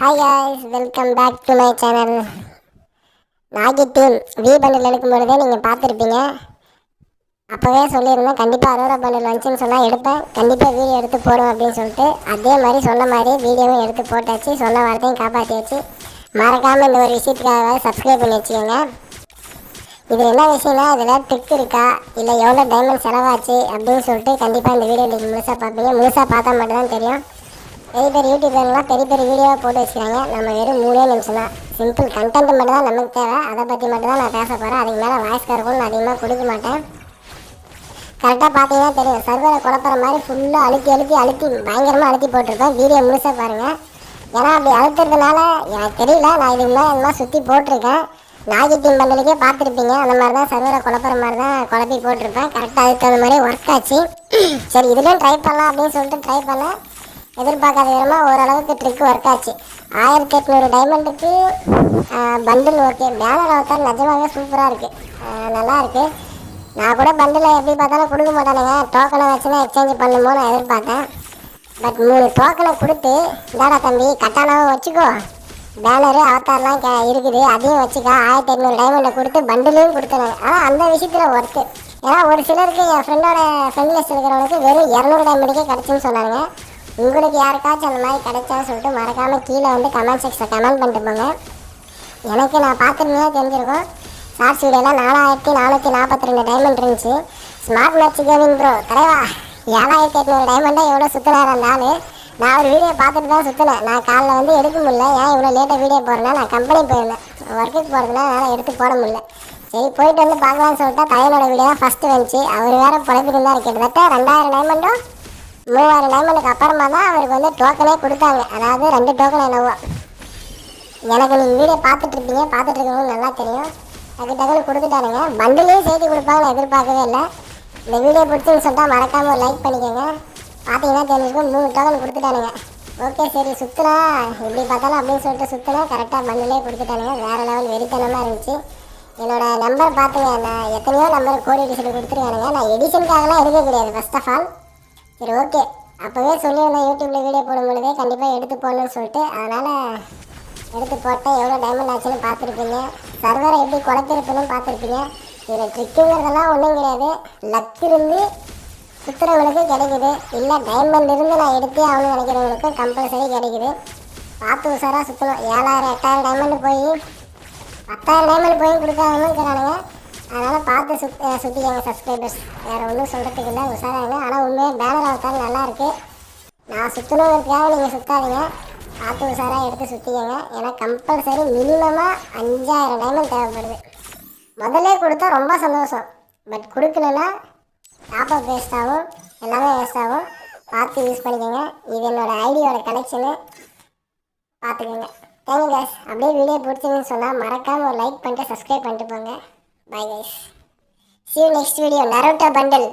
Hi guys welcome back to my channel Nagi team we bundle எடுக்கும் பொழுதே நீங்கள் பார்த்துருப்பீங்க. அப்போவே சொல்லியிருந்தேன் கண்டிப்பாக அரோரா பண்டில் வந்துச்சுன்னு சொன்னால் எடுப்பேன். கண்டிப்பாக வீடியோ எடுத்து போடுவேன் அப்படின்னு சொல்லிட்டு அதே மாதிரி சொன்ன மாதிரி வீடியோவும் எடுத்து போட்டாச்சு. சொன்ன வார்த்தையும் காப்பாற்றியாச்சு மறக்காமல் இந்த ஒரு விஷயத்துக்காக சப்ஸ்கிரைப் பண்ணி வச்சுக்கோங்க. இது என்ன விஷயம்னா இதில் ட்ரிக் இருக்கா? இல்லை எவ்வளோ டைமண்ட் செலவாச்சு? அப்படின்னு சொல்லிட்டு கண்டிப்பாக இந்த வீடியோ நீங்கள் முழுசாக பார்ப்பீங்க. முழுசாக பார்த்தா மட்டும்தான் தெரியும். பெரிய பெரிய யூடியூப்லாம் பெரிய பெரிய வீடியோவாக போட்டு வச்சுக்கிறாங்க? நம்ம வெறும் மூணே நிமிஷம் தான். சிம்பிள் கண்டென்ட் மட்டும் தான் நமக்கு தேவை. அதை பற்றி மட்டும் தான் நான் பேச போகிறேன் அதுக்கு மேலே வாய்ஸ் கருக்கும் அதிகமாக கொடுக்க மாட்டேன். கரெக்டாக பார்த்தீங்கன்னா தெரியும். சர்வரை குழப்புற மாதிரி ஃபுல்லாக அழுத்தி அழுத்தி அழுத்தி பயங்கரமாக அழுத்தி போட்டிருப்பேன் வீடியோ முழுசாக பாருங்கள் ஏன்னா அப்படி அழுத்துறதுனால எனக்கு தெரியல. நான் இதுக்கு மேலே என்ன சுற்றி போட்டிருக்கேன். நாகி டீம் பண்டலுக்கே பார்த்துருப்பீங்க. அந்த மாதிரி தான் சர்வரை குழப்பிற மாதிரி தான் குழப்பி போட்டிருப்பேன். கரெக்டாக அதுக்கு தகுந்த மாதிரி ஒர்க் ஆச்சு. சரி இதுலேயும் ட்ரை பண்ணலாம் அப்படின்னு சொல்லிட்டு ட்ரை பண்ணேன். எதிர்பார்க்காத விதமாக ஓரளவுக்கு ட்ரிக் ஒர்க் ஆச்சு. ஆயிரத்தி எட்நூறு டைமண்டுக்கு பண்டில் ஓகே பேனர் அவத்தார் நிஜமாகவே சூப்பராக இருக்குது நல்லா இருக்குது நான் கூட பண்டில் எப்படி பார்த்தாலும் கொடுக்க மாட்டானுங்க. டோக்கனை வச்சு தான் எக்ஸ்சேஞ்ச் பண்ணுமோ நான் எதிர்பார்த்தேன். பட் மூணு டோக்கனை கொடுத்து இந்தாடா தம்பி கட்டானாவும் வச்சுக்கோ. பேனரு அவத்தார்லாம் கே இருக்குது. அதையும் வச்சுக்கோ. ஆயிரத்தி எட்நூறு டைமண்டை கொடுத்து பண்டிலையும் கொடுத்தாங்க ஆனால் அந்த விஷயத்தில் ஒர்த்து ஏன்னா ஒரு சிலருக்கு என் ஃப்ரெண்டோட ஃப்ரெண்ட் லிஸ்ட் இருக்கிறவங்களுக்கு வெறும் இரநூறு டைமண்டுக்கே கிடச்சின்னு சொன்னாங்க உங்களுக்கு யாருக்காச்சும் அந்த மாதிரி கிடைச்சான்னு சொல்லிட்டு மறக்காமல் கீழே வந்து கமெண்ட் செக்ஷனில் கமெண்ட் பண்ணிட்டு போங்க. எனக்கு நான் பார்த்துருந்தே தெரிஞ்சிருக்கோம்? ஷார்ட்ஸ் வீடியோலாம் நாலாயிரத்தி நானூற்றி நாற்பத்தி ரெண்டு டைமண்ட் இருந்துச்சு. ஸ்மார்ட் மேட்ச் கேமிங் ப்ரோ தலைவா. ஏழாயிரத்தி எட்நூறு டைமண்டாக எவ்வளோ சுற்றினார் அந்த ஆள்? நான் ஒரு வீடியோ பார்த்துட்டு தான் சுற்றினேன் நான் காலைல வந்து எடுக்க முடியல. ஏன் இவ்வளோ லேட்டாக வீடியோ போகிறேன்னா நான் கம்பெனி போயிருந்தேன். ஒர்க்குக்கு போகிறதுனால என்னால் எடுத்து போட முடியல. சரி போயிட்டு வந்து பார்க்கலான்னு சொல்லிட்டு தலைவனோட வீடியோ தான் ஃபஸ்ட்டு வந்துச்சு. அவர் வேறு புழைப்பிட்டு தான் கிட்டத்தட்ட ரெண்டாயிரம் டைமண்டும் மூவாயிரம் டைமண்டுக்கு அப்புறமா தான் அவருக்கு வந்து டோக்கனே கொடுத்தாங்க. அதாவது ரெண்டு டோக்கன் என்னவோ. எனக்கு நீங்கள் வீடியோ பார்த்துட்டு இருப்பீங்க நல்லா தெரியும். டக்கு டக்குன்னு கொடுத்துட்டானுங்க. பண்டிலையும் செய்தி கொடுப்பாங்கன்னு எதிர்பார்க்கவே இல்லை. இந்த வீடியோ பிடிச்சுன்னு சொல்லிட்டா மறக்காமல் ஒரு லைக் பண்ணிக்கோங்க. பார்த்தீங்கன்னா தெரிஞ்சுக்கும் மூணு டோக்கன் கொடுத்துட்டானுங்க. ஓகே சரி சுற்றுனா எப்படி பார்த்தாலும் அப்படின்னு சொல்லிட்டு சுற்றினா கரெக்டாக பண்டிலே கொடுத்துட்டானுங்க. வேறு லெவல் வெறித்தனமாக இருந்துச்சு. என்னோட நம்பர் பார்த்துங்க நான் எத்தனையோ நம்பர் கோடி எடிஷன் கொடுத்துருக்கானுங்க. நான் எடிஷனுக்காகலாம் எடுக்க கிடையாது ஃபஸ்ட் ஆஃப் ஆல் சரி ஓகே அப்போவே சொல்லியிருந்தேன் யூடியூப்பில் வீடியோ போடும் பொழுதே கண்டிப்பாக எடுத்து போடணும்னு சொல்லிட்டு. அதனால் எடுத்து போட்டேன். எவ்வளோ டைமண்ட் ஆச்சுன்னு பார்த்துருப்பீங்க. சர்வரை எப்படி குறைச்சிருப்பேன்னு பார்த்துருப்பீங்க. இதில் ட்ரிக்குங்கிறதெல்லாம் ஒன்றும் கிடையாது. லக் இருந்து சுற்றுறவங்களுக்கு கிடைக்குது. இல்லை டைமண்ட் இருந்து நான் எடுத்தே ஆகணும்னு நினைக்கிறவங்களுக்கும் கம்பல்சரி கிடைக்குது. பார்த்து உஷாராக சுற்றணும் ஏழாயிரம் எட்டாயிரம் டைமண்ட் போய் பத்தாயிரம் டைமண்ட் போய் கொடுக்காங்கன்னு அதனால் பார்த்து சுத் சுற்றிக்கோங்க சப்ஸ்கிரைபர்ஸ் வேறு ஒன்றும் சொல்கிறதுக்கு இல்லை உஷாராங்க ஆனால் உண்மையாக பேனர் அவத்தால் நல்லா இருக்குது நான் சுற்றணுங்கிறதுக்காக நீங்கள் சுற்றாதீங்க பார்த்து உஷாராக எடுத்து சுற்றிக்கோங்க ஏன்னா கம்பல்சரி மினிமமாக அஞ்சாயிரம் டைமண்ட் தேவைப்படுது. முதல்ல கொடுத்தா ரொம்ப சந்தோஷம். பட் கொடுக்கலன்னா டாப்அப் வேஸ்ட் ஆகும். எல்லாமே வேஸ்ட் ஆகும். பார்த்து யூஸ் பண்ணிக்கோங்க. இது என்னோடய ஐடியோட கனெக்ஷனு பார்த்துக்கோங்க. தேங்க்யூ கேஸ் அப்படியே வீடியோ பிடிச்சிங்கன்னு சொன்னால் மறக்காமல் ஒரு லைக் பண்ணிட்டு சப்ஸ்கிரைப் பண்ணிட்டு போங்க. Bye guys see you next video Naruto bundle